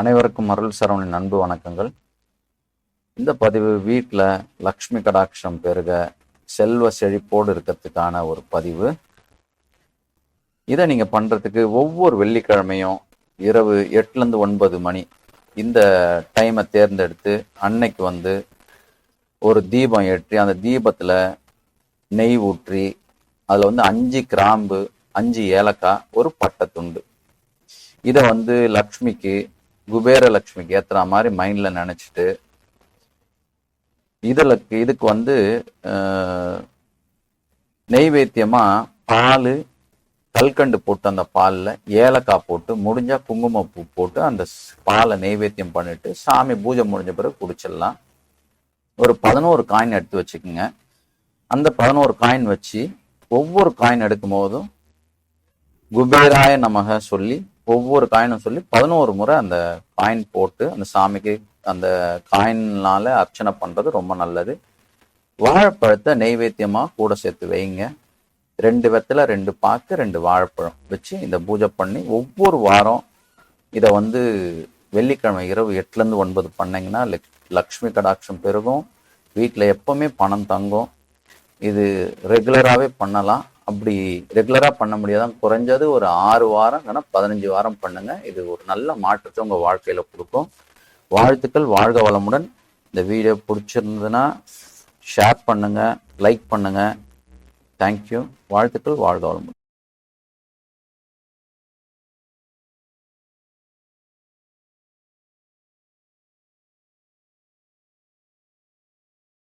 அனைவருக்கும் அருள் சரவணின் அன்பு வணக்கங்கள். இந்த பதிவு வீட்டில் லக்ஷ்மி கடாட்சம் பெருக செல்வ செழிப்போடு இருக்கிறதுக்கான ஒரு பதிவு. இதை நீங்கள் பண்ணுறதுக்கு ஒவ்வொரு வெள்ளிக்கிழமையும் இரவு எட்டுலேருந்து ஒன்பது மணி இந்த டைமை தேர்ந்தெடுத்து அன்னைக்கு வந்து ஒரு தீபம் ஏற்றி அந்த தீபத்தில் நெய் ஊற்றி அதில் வந்து அஞ்சு கிராம்பு அஞ்சு ஏலக்காய் ஒரு பட்டை துண்டு. இதை வந்து லக்ஷ்மிக்கு குபேரலட்சுமிக்கு ஏத்துற மாதிரி மைண்ட்ல நினைச்சிட்டு இதுல இதுக்கு வந்து அஹ், நெய்வேத்தியமா பால் கல்கண்டு போட்டு அந்த பாலில் ஏலக்காய் போட்டு முடிஞ்சா குங்குமப்பூ போட்டு அந்த பாலை நெய்வேத்தியம் பண்ணிட்டு சாமி பூஜை முடிஞ்ச பிறகு குடிச்சிடலாம். ஒரு பதினோரு காயின் எடுத்து வச்சுக்கோங்க. அந்த பதினோரு காயின் வச்சு ஒவ்வொரு காயின் எடுக்கும் போதும் குபேராய நமக சொல்லி ஒவ்வொரு காயினும் சொல்லி பதினோரு முறை அந்த காயின் போட்டு அந்த சாமிக்கு அந்த காயின்னால அர்ச்சனை பண்ணுறது ரொம்ப நல்லது. வாழைப்பழத்தை நெய்வேத்தியமாக கூட சேர்த்து வைங்க. ரெண்டு வெத்தலை ரெண்டு பாக்கு ரெண்டு வாழைப்பழம் வச்சு இந்த பூஜை பண்ணி ஒவ்வொரு வாரம் இதை வந்து வெள்ளிக்கிழமை இரவு எட்டுலேருந்து ஒன்பது பண்ணிங்கன்னா லக்ஷ்மி கடாட்சம் பெருகும். வீட்டில் எப்பவுமே பணம் தங்கும். இது ரெகுலராகவே பண்ணலாம். அப்படி ரெகுலராக பண்ண முடியாதான் குறைஞ்சது ஒரு ஆறு வாரம் இல்லைன்னா பதினஞ்சு வாரம் பண்ணுங்க. இது ஒரு நல்ல மாற்றத்தை உங்கள் வாழ்க்கையில் கொடுக்கும். வாழ்த்துக்கள். வாழ்க வளமுடன். இந்த வீடியோ பிடிச்சிருந்ததுன்னா ஷேர் பண்ணுங்கள் லைக் பண்ணுங்கள் தேங்க்யூ வாழ்த்துக்கள். வாழ்க வளமுடன்.